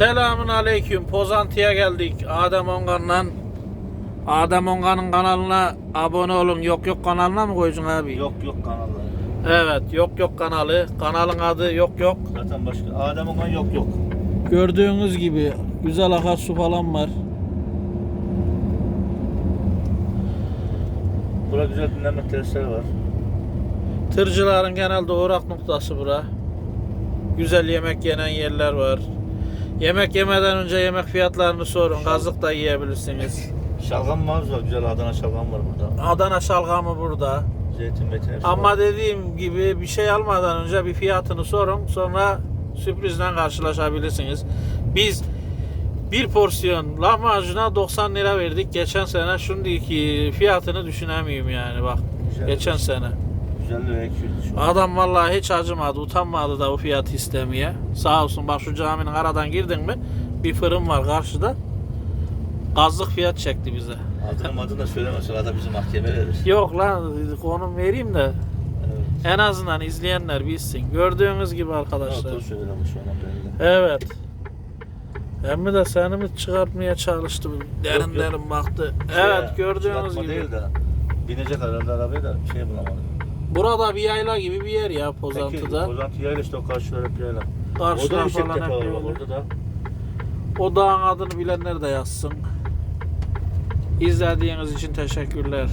Selamun aleyküm. Pozantı'ya geldik. Adem Ongan'la Adem Ongan'ın kanalına abone olun. Yok yok kanalına mı koyacaksın abi? Yok yok kanallar. Evet, yok yok kanalı. Kanalın adı yok yok. Zaten başka. Adem Okan yok yok. Gördüğünüz gibi güzel akarsu falan var. Burada güzel dinlenme tesisleri var. Tırcıların genelde uğrak noktası bura. Güzel yemek yenen yerler var. Yemek yemeden önce yemek fiyatlarını sorun. Kazık da yiyebilirsiniz. Şalgam var var. Güzel Adana şalgam var burada. Adana şalgamı burada. Zeytin metin hepsi Ama var. dediğim gibi bir şey almadan önce bir fiyatını sorun. Sonra sürprizle karşılaşabilirsiniz. Biz bir porsiyon lahmacuna 90 lira verdik geçen sene. Şimdiki fiyatını düşünemiyorum yani bak. Güzel. Geçen sene. 150 liraya 200 şu. Adam vallahi hiç acımadı, utanmadı da o fiyatı istemeye. Sağ olsun bak şu caminin aradan girdin mi bir fırın var karşıda. Gazlık fiyat çekti bize. Adını madını da söyleme sonra da bizi mahkeme verir. Yok lan konum vereyim de Evet. en azından izleyenler bilsin. Gördüğünüz gibi arkadaşlar. Arkadaşlar. söyleme şu an belli. Evet. Emmi de seni mi çıkartmaya çalıştı? Derin Yok, yok. derin baktı. Şey, Evet gördüğünüz çıkartma gibi. Değil de, binecek herhalde arabaya da şey bulamadım. Burada bir yayla gibi bir yer ya Peki, Pozantı'da. Pozantı yayla işte o karşılar hep yayla. O Karşılar da yüksek falan var bak böyle. orada da. O dağın adını bilenler de yazsın. İzlediğiniz için teşekkürler.